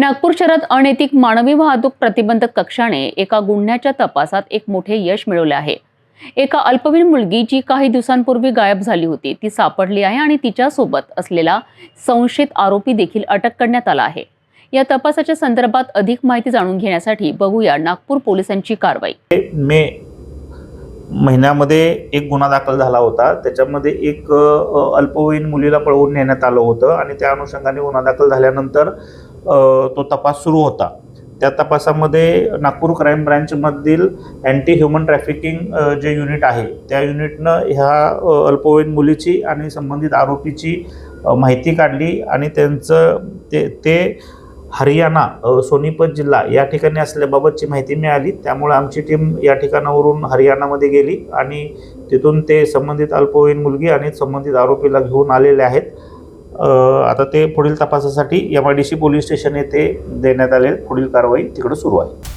नागपूर शहरात अनैतिक मानवी वाहतूक प्रतिबंधक कक्षाने एका गुन्ह्याच्या तपासात एक मोठे यश मिळवले आहे. एका अल्पवयीन मुलगी जी काही दिवसांपूर्वी गायब झाली होती ती सापडली आहे आणि तिच्यासोबत असलेला संशयित आरोपी देखील अटक करण्यात आला आहे. या तपासाच्या संदर्भात अधिक माहिती जाणून घेण्यासाठी बघूया नागपूर पोलिसांची कारवाई. मे महिन्यामध्ये एक गुन्हा दाखल झाला होता. त्याच्यामध्ये एक अल्पवयीन मुलीला पळवून नेण्यात आलं होतं आणि त्या अनुषंगाने गुन्हा दाखल झाल्यानंतर तो तपास सुरू होता. त्या तपासामध्ये नागपूर क्राईम ब्रँचमधील अँटी ह्युमन ट्रॅफिकिंग जे युनिट आहे त्या युनिटनं ह्या अल्पवयीन मुलीची आणि संबंधित आरोपीची माहिती काढली आणि त्यांचं ते ते हरियाणा सोनीपत जिल्हा या ठिकाणी असल्याबाबतची माहिती मिळाली. त्यामुळे आमची टीम या ठिकाणावरून हरियाणामध्ये गेली आणि तिथून ते संबंधित अल्पवयीन मुलगी आणि संबंधित आरोपीला घेऊन आलेले आहेत. आता ते पुढील तपासासाठी M I D C police station येथे देण्यात आले पुढील कारवाई तिकडे सुरू आहे.